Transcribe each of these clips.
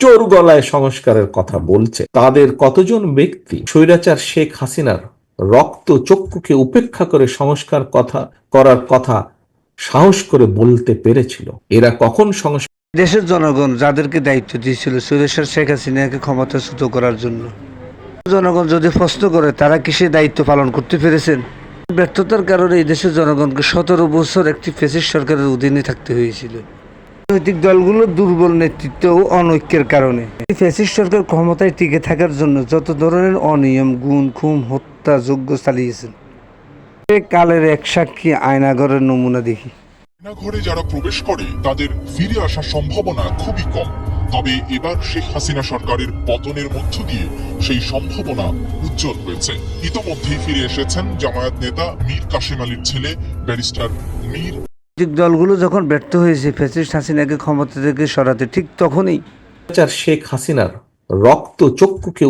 চোর গলায় সংস্কারের কথা বলছে। তাদের কতজন ব্যক্তি? স্বৈরাচার শেখ হাসিনার রক্ত চক্ষুকে উপেক্ষা করে সংস্কার কথা, করার কথা সাহস করে বলতে পেরেছিল। এরা কখন সংস্কার দেশের জনগণ যাদেরকে দায়িত্ব দিয়েছিল সুরেশ্বর শেখ হাসিনাকে ক্ষমতাচ্যুত করার জন্য। জনগণ যদি প্রশ্ন করে, তারা কি সে দায়িত্ব পালন করতে পেরেছেন? ব্যর্থতার কারণে এই দেশের জনগণকে সতেরো বছর একটি ফেসিস সরকারের অধীনে থাকতে হয়েছিল। রাজনৈতিক দলগুলোর দুর্বল নেতৃত্ব ও অনৈক্যের কারণে। ফেসিস সরকার ক্ষমতায় টিকে থাকার জন্য যত ধরনের অনিয়ম গুণ খুম হত্যা যোগ্য চালিয়েছেন কালের এক সাক্ষী আয়নাগরের নমুনা দেখি। যারা প্রবেশ করে, তাদের ফিরে আসার সম্ভাবনা খুবই কম। তবে এবার শেখ হাসিনা সরকারের পতনের মধ্য দিয়ে সেই সম্ভাবনা উজ্জ্বল হয়েছে। ইতোমধ্যেই ফিরে এসেছেন জামায়াত নেতা মীর কাশেম আলীর ছেলে, ব্যারিস্টার মীর রাজনৈতিক দলগুলো যখন ব্যর্থ হয়েছে ফ্যাসিস্ট হাসিনাকে ক্ষমতা থেকে সরাতে ঠিক তখনই শেখ হাসিনার রক্ত চক্ষুকে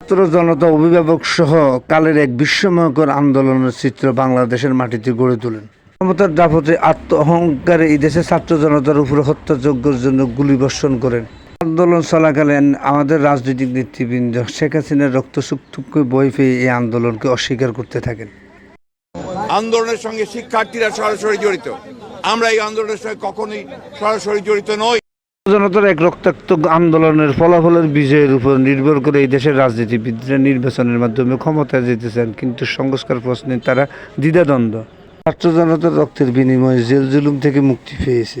ছাত্র জনতা অভিভাবক সহ কালের এক বিস্ময়কর আন্দোলনের চিত্র বাংলাদেশের মাটিতে গড়ে তোলেন। ক্ষমতার দাপটে আত্ম অহংকারে এই দেশের ছাত্র জনতার উপরে হত্যাযজ্ঞের জন্য গুলিবর্ষণ করেন। আন্দোলন চলাকালীন আমাদের রাজনৈতিক নেতৃবৃন্দ শেখ হাসিনার রক্ত সুক্তুকে বই পেয়ে এই আন্দোলনকে অস্বীকার করতে থাকেন। আন্দোলনের সঙ্গে শিক্ষার্থীরা সরাসরি জড়িত। আমরা এই আন্দোলনের সঙ্গে কখনোই সরাসরি জড়িত নই। জনতার এক রক্তাক্ত আন্দোলনের ফলাফলের বিজয়ের উপর নির্ভর করে এই দেশের রাজনীতিবিদরা নির্বাচনের মাধ্যমে ক্ষমতায় যেতেছেন, কিন্তু সংস্কার প্রশ্নে তারা দ্বিধাদ্বন্দ্ব। ছাত্র জনতার রক্তের বিনিময়ে জেল জুলুম থেকে মুক্তি পেয়েছে।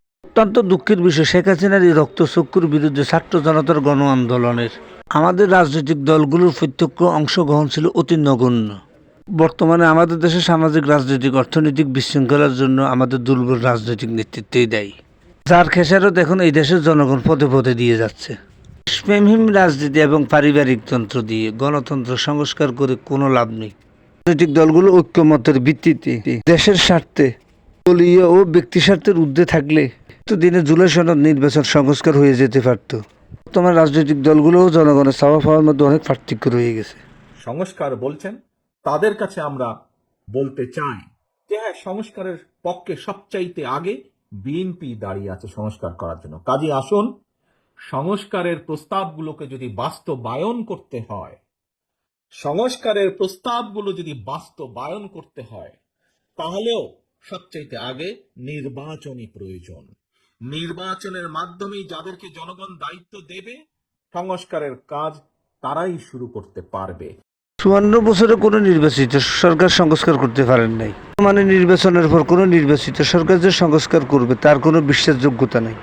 অত্যন্ত দুঃখের বিষয়, শেখ হাসিনার এই রক্তচক্ষুর বিরুদ্ধে ছাত্র জনতার গণ আন্দোলনের আমাদের রাজনৈতিক দলগুলোর প্রত্যক্ষ অংশগ্রহণ ছিল অতি নগণ্য। বর্তমানে আমাদের দেশের সামাজিক, রাজনৈতিক, অর্থনৈতিক বিশৃঙ্খলার জন্য আমাদের দুর্বল রাজনৈতিক নেতৃত্বই দেয়। যার খেসারত এখন এই দেশের জনগণ পদে পদে দিয়ে যাচ্ছে। দেশপ্রেমহীন রাজনীতি এবং পারিবারিক তন্ত্র দিয়ে গণতন্ত্র সংস্কার করে কোনো লাভ নেই। রাজনৈতিক দলগুলো ঐক্যমতের ভিত্তিতে দেশের স্বার্থে দলীয় ও ব্যক্তি স্বার্থের ঊর্ধ্বে থাকলে তো দিনে জুলাই সনদ নির্বাচন সংস্কার হয়ে যেতে পারত। বর্তমান রাজনৈতিক দলগুলোও জনগণের চাওয়া পাওয়ার মধ্যে অনেক পার্থক্য রয়ে গেছে। সংস্কার বলছেন, তাদের কাছে আমরা বলতে চাই যে হ্যাঁ সংস্কারের পক্ষে সবচাইতে আগে বিএনপি দাঁড়িয়ে আছে সংস্কার করার জন্য। কাজে আসুন, সংস্কারের প্রস্তাবগুলোকে যদি বাস্তবায়ন করতে হয়, সংস্কারের প্রস্তাবগুলো যদি বাস্তবায়ন করতে হয়, তাহলেও সবচাইতে আগে নির্বাচনী প্রয়োজন। নির্বাচনের মাধ্যমেই যাদেরকে জনগণ দায়িত্ব দেবে সংস্কারের কাজ তারাই শুরু করতে পারবে। চুয়ান্ন বছরে কোনো নির্বাচিত সরকার সংস্কার করতে পারেন নাই। মানে নির্বাচনের পর কোনো নির্বাচিত সরকার যে সংস্কার করবে তার কোনো বিশ্বাসযোগ্যতা নাই।